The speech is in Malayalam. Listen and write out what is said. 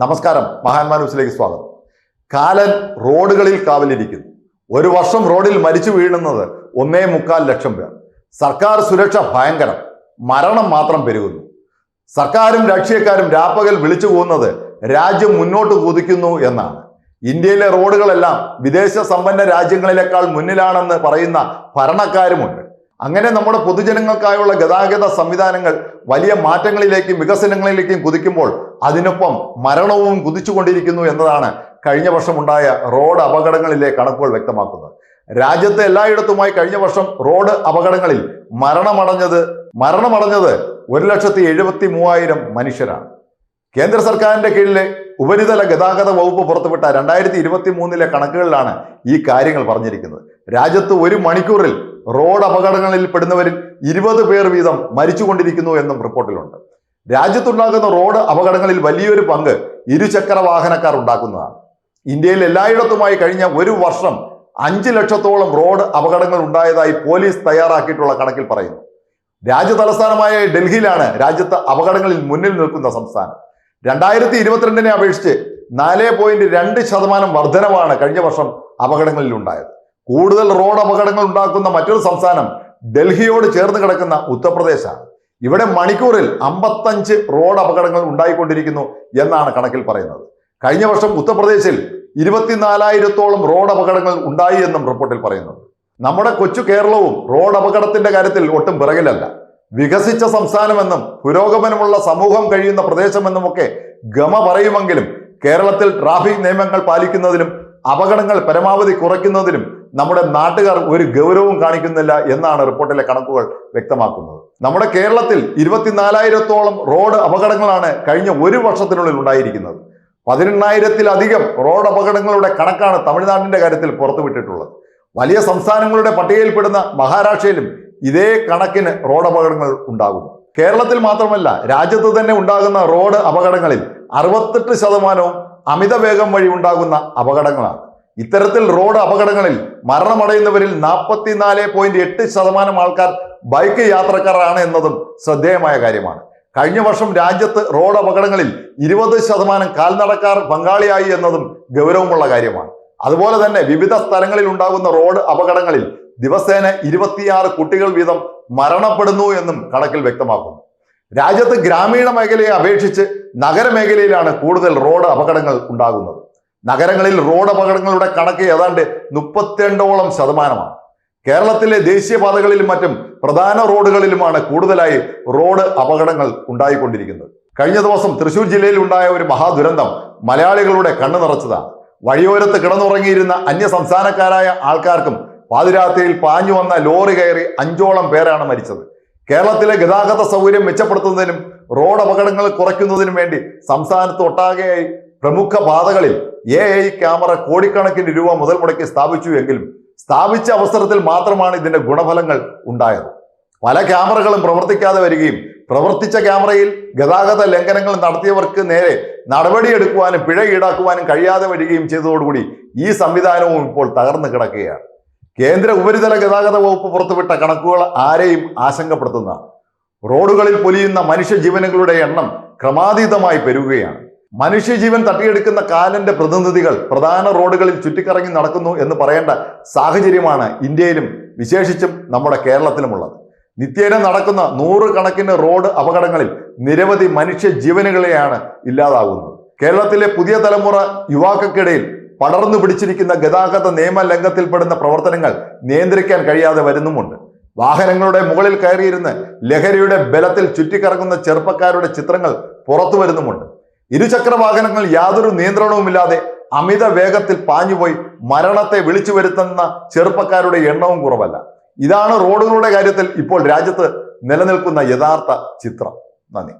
നമസ്കാരം. മഹാന്മാ ന്യൂസിലേക്ക് സ്വാഗതം. കാലൻ റോഡുകളിൽ കാവലിരിക്കുന്നു. ഒരു വർഷം റോഡിൽ മരിച്ചു വീഴുന്നത് ഒന്നേ മുക്കാൽ ലക്ഷം പേർ. സർക്കാർ സുരക്ഷ ഭയങ്കരം. മരണം മാത്രം പെരുകുന്നു. സർക്കാരും രാഷ്ട്രീയക്കാരും രാപ്പകൽ വിളിച്ചു പോകുന്നത് രാജ്യം മുന്നോട്ട് കുതിക്കുന്നു എന്നാണ്. ഇന്ത്യയിലെ റോഡുകളെല്ലാം വിദേശ സമ്പന്ന രാജ്യങ്ങളിലേക്കാൾ മുന്നിലാണെന്ന് പറയുന്ന ഭരണക്കാരുമുണ്ട്. അങ്ങനെ നമ്മുടെ പൊതുജനങ്ങൾക്കായുള്ള ഗതാഗത സംവിധാനങ്ങൾ വലിയ മാറ്റങ്ങളിലേക്കും വികസനങ്ങളിലേക്കും കുതിക്കുമ്പോൾ അതിനൊപ്പം മരണവും കുതിച്ചുകൊണ്ടിരിക്കുന്നു എന്നതാണ് കഴിഞ്ഞ വർഷമുണ്ടായ റോഡ് അപകടങ്ങളിലെ കണക്കുകൾ വ്യക്തമാക്കുന്നത്. രാജ്യത്തെ എല്ലായിടത്തുമായി കഴിഞ്ഞ വർഷം റോഡ് അപകടങ്ങളിൽ മരണമടഞ്ഞത് മരണമടഞ്ഞത് ഒരു ലക്ഷത്തി എഴുപത്തി മൂവായിരം മനുഷ്യരാണ്. കേന്ദ്ര സർക്കാരിന്റെ കീഴിലെ ഉപരിതല ഗതാഗത വകുപ്പ് പുറത്തുവിട്ട രണ്ടായിരത്തി ഇരുപത്തി മൂന്നിലെ കണക്കുകളിലാണ് ഈ കാര്യങ്ങൾ പറഞ്ഞിരിക്കുന്നത്. രാജ്യത്ത് ഒരു മണിക്കൂറിൽ റോഡ് അപകടങ്ങളിൽ പെടുന്നവരിൽ ഇരുപത് പേർ വീതം മരിച്ചുകൊണ്ടിരിക്കുന്നു എന്നും റിപ്പോർട്ടിലുണ്ട്. രാജ്യത്തുണ്ടാകുന്ന റോഡ് അപകടങ്ങളിൽ വലിയൊരു പങ്ക് ഇരുചക്ര വാഹനക്കാർ ഉണ്ടാക്കുന്നതാണ്. ഇന്ത്യയിൽ എല്ലായിടത്തുമായി കഴിഞ്ഞ ഒരു വർഷം അഞ്ച് ലക്ഷത്തോളം റോഡ് അപകടങ്ങൾ ഉണ്ടായതായി പോലീസ് തയ്യാറാക്കിയിട്ടുള്ള കണക്കിൽ പറയുന്നു. രാജ്യ തലസ്ഥാനമായ ഡൽഹിയിലാണ് രാജ്യത്ത് അപകടങ്ങളിൽ മുന്നിൽ നിൽക്കുന്ന സംസ്ഥാനം. രണ്ടായിരത്തി ഇരുപത്തിരണ്ടിനെ അപേക്ഷിച്ച് നാല് പോയിന്റ് രണ്ട് ശതമാനം വർധനവാണ് കഴിഞ്ഞ വർഷം അപകടങ്ങളിൽ ഉണ്ടായത് കൂടുതൽ റോഡ് അപകടങ്ങൾ ഉണ്ടാക്കുന്ന മറ്റൊരു സംസ്ഥാനം ഡൽഹിയോട് ചേർന്ന് കിടക്കുന്ന ഉത്തർപ്രദേശാണ്. ഇവിടെ മണിക്കൂറിൽ അമ്പത്തഞ്ച് റോഡ് അപകടങ്ങൾ ഉണ്ടായിക്കൊണ്ടിരിക്കുന്നു എന്നാണ് കണക്കിൽ പറയുന്നത്. കഴിഞ്ഞ വർഷം ഉത്തർപ്രദേശിൽ ഇരുപത്തിനാലായിരത്തോളം റോഡ് അപകടങ്ങൾ ഉണ്ടായി എന്നും റിപ്പോർട്ടിൽ പറയുന്നുണ്ട് നമ്മുടെ കൊച്ചു കേരളവും റോഡ് അപകടത്തിന്റെ കാര്യത്തിൽ ഒട്ടും പിറകിലല്ല. വികസിച്ച സംസ്ഥാനമെന്നും പുരോഗമനമുള്ള സമൂഹം കഴിയുന്ന പ്രദേശമെന്നുമൊക്കെ ഗമ പറയുമെങ്കിലും കേരളത്തിൽ ട്രാഫിക് നിയമങ്ങൾ പാലിക്കുന്നതിലും അപകടങ്ങൾ പരമാവധി കുറയ്ക്കുന്നതിലും നമ്മുടെ നാട്ടുകാർ ഒരു ഗൗരവവും കാണിക്കുന്നില്ല എന്നാണ് റിപ്പോർട്ടിലെ കണക്കുകൾ വ്യക്തമാക്കുന്നത്. നമ്മുടെ കേരളത്തിൽ ഇരുപത്തിനാലായിരത്തോളം റോഡ് അപകടങ്ങളാണ് കഴിഞ്ഞ ഒരു വർഷത്തിനുള്ളിൽ ഉണ്ടായിരിക്കുന്നത്. പതിനെണ്ണായിരത്തിലധികം റോഡ് അപകടങ്ങളുടെ കണക്കാണ് തമിഴ്നാടിന്റെ കാര്യത്തിൽ പുറത്തുവിട്ടിട്ടുള്ളത്. വലിയ സംസ്ഥാനങ്ങളുടെ പട്ടികയിൽപ്പെടുന്ന മഹാരാഷ്ട്രയിലും ഇതേ കണക്കിന് റോഡ് അപകടങ്ങൾ ഉണ്ടാകുന്നു. കേരളത്തിൽ മാത്രമല്ല രാജ്യത്ത് തന്നെ ഉണ്ടാകുന്ന റോഡ് അപകടങ്ങളിൽ അറുപത്തെട്ട് ശതമാനവും അമിത വേഗം വഴി ഉണ്ടാകുന്ന അപകടങ്ങളാണ്. ഇത്തരത്തിൽ റോഡ് അപകടങ്ങളിൽ മരണമടയുന്നവരിൽ നാൽപ്പത്തിനാല് പോയിന്റ് എട്ട് ശതമാനം ആൾക്കാർ ബൈക്ക് യാത്രക്കാരാണ് എന്നതും ശ്രദ്ധേയമായ കാര്യമാണ്. കഴിഞ്ഞ വർഷം രാജ്യത്ത് റോഡ് അപകടങ്ങളിൽ ഇരുപത് ശതമാനം കാൽനടക്കാർ പങ്കാളിയായി എന്നതും ഗൗരവമുള്ള കാര്യമാണ്. അതുപോലെ തന്നെ വിവിധ സ്ഥലങ്ങളിൽ ഉണ്ടാകുന്ന റോഡ് അപകടങ്ങളിൽ ദിവസേന ഇരുപത്തിയാറ് കുട്ടികൾ വീതം മരണപ്പെടുന്നു എന്നും കണക്കിൽ വ്യക്തമാക്കുന്നു. രാജ്യത്ത് ഗ്രാമീണ മേഖലയെ അപേക്ഷിച്ച് നഗരമേഖലയിലാണ് കൂടുതൽ റോഡ് അപകടങ്ങൾ ഉണ്ടാകുന്നത്. നഗരങ്ങളിൽ റോഡ് അപകടങ്ങളുടെ കണക്ക് ഏതാണ്ട് മുപ്പത്തിരണ്ടോളം ശതമാനമാണ്. കേരളത്തിലെ ദേശീയപാതകളിലും മറ്റും പ്രധാന റോഡുകളിലുമാണ് കൂടുതലായി റോഡ് അപകടങ്ങൾ ഉണ്ടായിക്കൊണ്ടിരിക്കുന്നത്. കഴിഞ്ഞ ദിവസം തൃശൂർ ജില്ലയിൽ ഉണ്ടായ ഒരു മഹാദുരന്തം മലയാളികളുടെ കണ്ണു നിറച്ചതാണ്. വഴിയോരത്ത് കിടന്നുറങ്ങിയിരുന്ന അന്യ സംസ്ഥാനക്കാരായ ആൾക്കാർക്കും പാതിരാത്രിയിൽ പാഞ്ഞു വന്ന ലോറി കയറി അഞ്ചോളം പേരാണ് മരിച്ചത്. കേരളത്തിലെ ഗതാഗത സൗകര്യം മെച്ചപ്പെടുത്തുന്നതിനും റോഡ് അപകടങ്ങൾ കുറയ്ക്കുന്നതിനും വേണ്ടി സംസ്ഥാനത്ത് ഒട്ടാകെയായി പ്രമുഖ പാതകളിൽ എ ഐ ക്യാമറ കോടിക്കണക്കിന് രൂപ മുതൽ മുടക്കി സ്ഥാപിച്ചു എങ്കിലും സ്ഥാപിച്ച അവസരത്തിൽ മാത്രമാണ് ഇതിന്റെ ഗുണഫലങ്ങൾ ഉണ്ടായത്. പല ക്യാമറകളും പ്രവർത്തിക്കാതെ വരികയും പ്രവർത്തിച്ച ക്യാമറയിൽ ഗതാഗത ലംഘനങ്ങൾ നടത്തിയവർക്ക് നേരെ നടപടിയെടുക്കുവാനും പിഴ ഈടാക്കുവാനും കഴിയാതെ വരികയും ചെയ്തതോടുകൂടി ഈ സംവിധാനവും ഇപ്പോൾ തകർന്നു കിടക്കുകയാണ്. കേന്ദ്ര ഉപരിതല ഗതാഗത വകുപ്പ് പുറത്തുവിട്ട കണക്കുകൾ ആരെയും ആശങ്കപ്പെടുത്തുന്ന റോഡുകളിൽ പൊലിയുന്ന മനുഷ്യജീവനുകളുടെ എണ്ണം ക്രമാതീതമായി പെരുകുകയാണ്. മനുഷ്യജീവൻ തട്ടിയെടുക്കുന്ന കാലന്റെ പ്രതിനിധികൾ പ്രധാന റോഡുകളിൽ ചുറ്റിക്കറങ്ങി നടക്കുന്നു എന്ന് പറയേണ്ട സാഹചര്യമാണ് ഇന്ത്യയിലും വിശേഷിച്ചും നമ്മുടെ കേരളത്തിലുമുള്ളത്. നിത്യേന നടക്കുന്ന നൂറുകണക്കിന് റോഡ് അപകടങ്ങളിൽ നിരവധി മനുഷ്യ ജീവനുകളെയാണ് ഇല്ലാതാകുന്നത് കേരളത്തിലെ പുതിയ തലമുറ യുവാക്കൾക്കിടയിൽ പടർന്നു പിടിച്ചിരിക്കുന്ന ഗതാഗത നിയമലംഘനത്തിൽപ്പെടുന്ന പ്രവർത്തനങ്ങൾ നിയന്ത്രിക്കാൻ കഴിയാതെ വരുന്നുമുണ്ട്. വാഹനങ്ങളുടെ മുകളിൽ കയറിയിരുന്ന് ലഹരിയുടെ ബലത്തിൽ ചുറ്റിക്കറങ്ങുന്ന ചെറുപ്പക്കാരുടെ ചിത്രങ്ങൾ പുറത്തു വരുന്നുമുണ്ട്. ഇരുചക്ര വാഹനങ്ങൾ യാതൊരു നിയന്ത്രണവുമില്ലാതെ അമിത വേഗത്തിൽ പാഞ്ഞുപോയി മരണത്തെ വിളിച്ചു വരുത്തുന്ന ചെറുപ്പക്കാരുടെ എണ്ണവും കുറവല്ല. ഇതാണ് റോഡുകളുടെ കാര്യത്തിൽ ഇപ്പോൾ രാജ്യത്ത് നിലനിൽക്കുന്ന യഥാർത്ഥ ചിത്രം. നന്ദി.